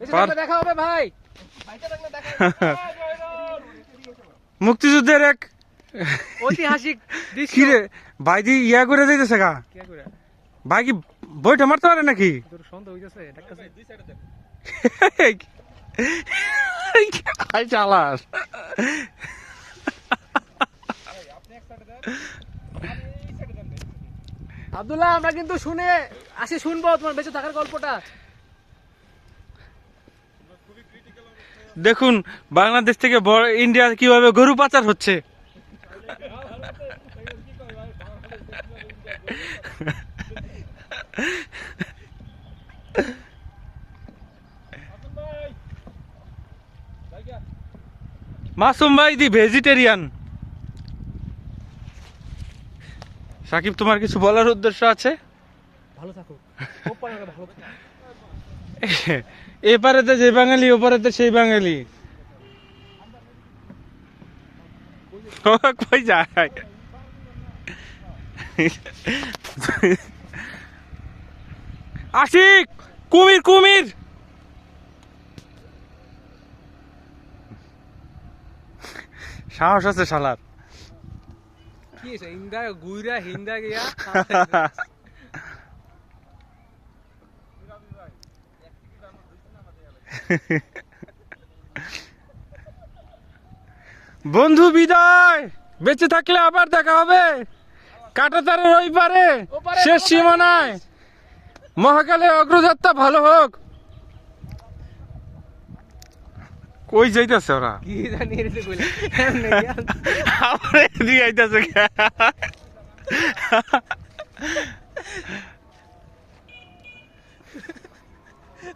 রাইখো দেখা হবে ভাই। মুক্তিযুদ্ধের এক ঐতিহাসিক দৃশ্য। রে ভাই দি ইয়া করে দিতেছে গা। ভাই কি বইটা মারতে পারে নাকি? চালাস। আব্দুল্লাহ আমরা কিন্তু শুনে আসি, শুনব তোমার বেঁচে থাকার গল্পটা। দেখুন, বাংলাদেশ থেকে বড় ইন্ডিয়া কীভাবে গরু পাচার হচ্ছে। মাসুম ভাই, দি ভেজিটেরিয়ান সাকিব, তোমার কিছু বলার উদ্দেশ্য আছে? ভালো থাকো ভালো এপারেতে যে বাঙালি ওপারেতে সেই বাঙালি। কই যায়? আশিক কুমির কুমির! সাহস আছে শালার। কি হয়েছে? ইন্দা গুইরা হিন্দা গিয়া বন্ধু বিদায়। বেঁচে থাকলে আবার দেখা হবে। কাটাতারের ওই পারে শেষ। সীমানায়। মহাকালে অগ্রযাত্রা ভালো হোক। কই যাইতেছে ওরা? কি জানি এসে কইলা। আইতাছে কে?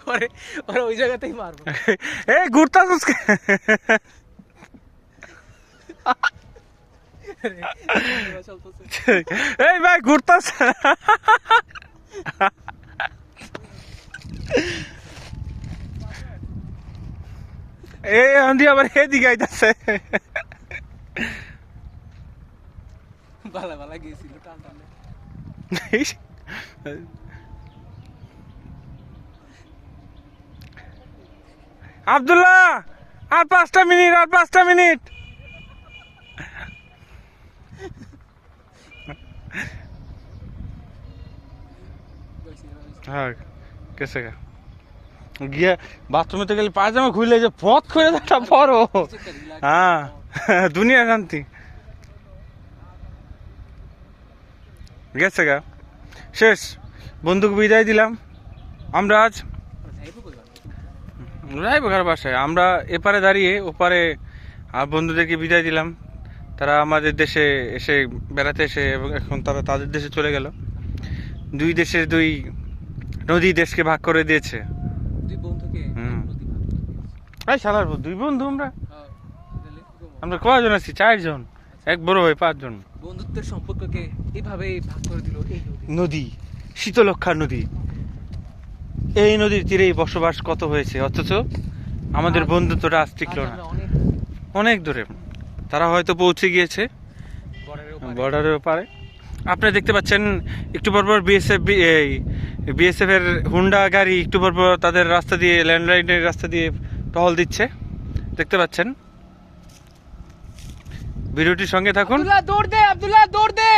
ওরে ওরে ওই জায়গাতেই মারবো। এই ঘুরতাছিস কে? চলতেছে এই ভাই ঘুরতাছ এই আন্দি আবার এদিকে আইতাছে। ভালো ভালো গেছিল টান টান। আব্দুল্লাহ, আর পাঁচটা মিনিট, আর পাঁচটা মিনিট। হ্যাঁ কেসে গা। গিয়ে বাথরুমে তো গেলে পায়জামা খুলে যে পথ করে একটা বড়। হ্যাঁ দুনিয়া শান্তি। গেছে গা। শেষ বন্ধুকে বিদায় দিলাম। আমরা আজ রায়বাগার বাসায়। আমরা এপারে দাঁড়িয়ে ওপারে বন্ধুদেরকে বিদায় দিলাম। তারা আমাদের দেশে এসে বেড়াতে এসে এবং এখন তারা তাদের দেশে চলে গেল। দুই দেশের দুই নদী দেশকে ভাগ করে দিয়েছে। দুই এই বন্ধু আমরা? হ্যাঁ? আমরা কয়জন আছি? চারজন। এক বড় ভাই পাঁচজন। বন্ধুত্বের সম্পর্ককে এইভাবেই ভাগ করে দিল এই নদী। নদী শীতলক্ষা নদী। এই নদীর তীরেই বসবাস কত হয়েছে? অথচ আমাদের বন্ধুত্বটা আজ টিকলো না। অনেক দূরে। তারা হয়তো পৌঁছে গিয়েছে। বর্ডারের ওপারে। আপনারা দেখতে পাচ্ছেন একটু পর পর বিএসএফ এই বিএসএফ এর হুন্ডা গাড়ি একটু পর পর তাদের রাস্তা দিয়ে ল্যান্ডলাইনের রাস্তা দিয়ে টহল দিচ্ছে। দেখতে পাচ্ছেন। ভিডিওটির সঙ্গে থাকুন। আব্দুল্লাহ দৌড় দে আব্দুল্লাহ দৌড় দে।